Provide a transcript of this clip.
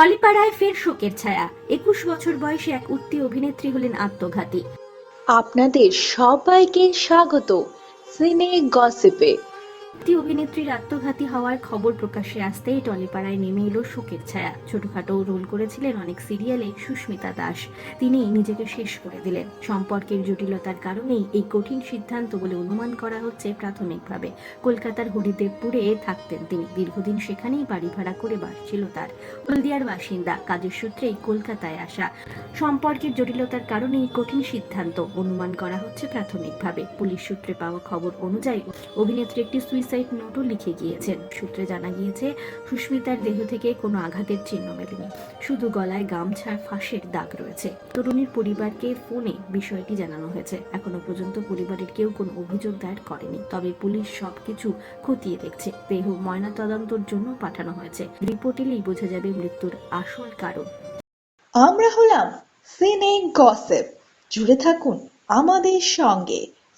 টলিপাড়ায় ফের শোকের ছায়া। একুশ বছর বয়সে এক উঠতি অভিনেত্রী হলেন আত্মঘাতী। আপনাদের সবাইকে স্বাগত। সিনে গসিপে। উঠতি অভিনেত্রীর আত্মঘাতী হওয়ার খবর প্রকাশ্যে আসতেই টলিপাড়ায় নেমে এলো শোকের ছায়া। ছোটখাটো রোল করেছিলেন অনেক সিরিয়ালে সুস্মিতা দাস। তিনি নিজেকে শেষ করে দিলেন। সম্পর্কের জটিলতার কারণেই এই কঠিন সিদ্ধান্ত বলে অনুমান করা হচ্ছে প্রাথমিকভাবে। কলকাতার হরিদেবপুরে থাকতেন তিনি। দীর্ঘদিন সেখানেই বাড়ি ভাড়া করে বাস ছিল তার। হলদিয়ার বাসিন্দা কাজের সূত্রেই কলকাতায় আসা। সম্পর্কের জটিলতার কারণে এই কঠিন সিদ্ধান্ত অনুমান করা হচ্ছে প্রাথমিকভাবে। পুলিশ সূত্রে পাওয়া খবর অনুযায়ী অভিনেত্রী একটি সুইসাইড নোটও লিখে গিয়েছেন। সূত্রে জানা গিয়েছে, সুস্মিতার দেহ থেকে কোনো আঘাতের চিহ্ন মেলেনি। শুধু গলায় গামছার ফাঁসের দাগ রয়েছে। তরুণীর পরিবারকে ফোনে বিষয়টি জানানো হয়েছে। এখনও পর্যন্ত পরিবারের কেউ কোনো অভিযোগ দায়ের করেনি। তবে পুলিশ সবকিছু খতিয়ে দেখছে। দেহ ময়নাতদন্তের জন্য পাঠানো হয়েছে। রিপোর্ট এলেই বোঝা যাবে মৃত্যুর আসল কারণ। আমরা হলাম সিনে গসিপ। জুড়ে থাকুন আমাদের সঙ্গে।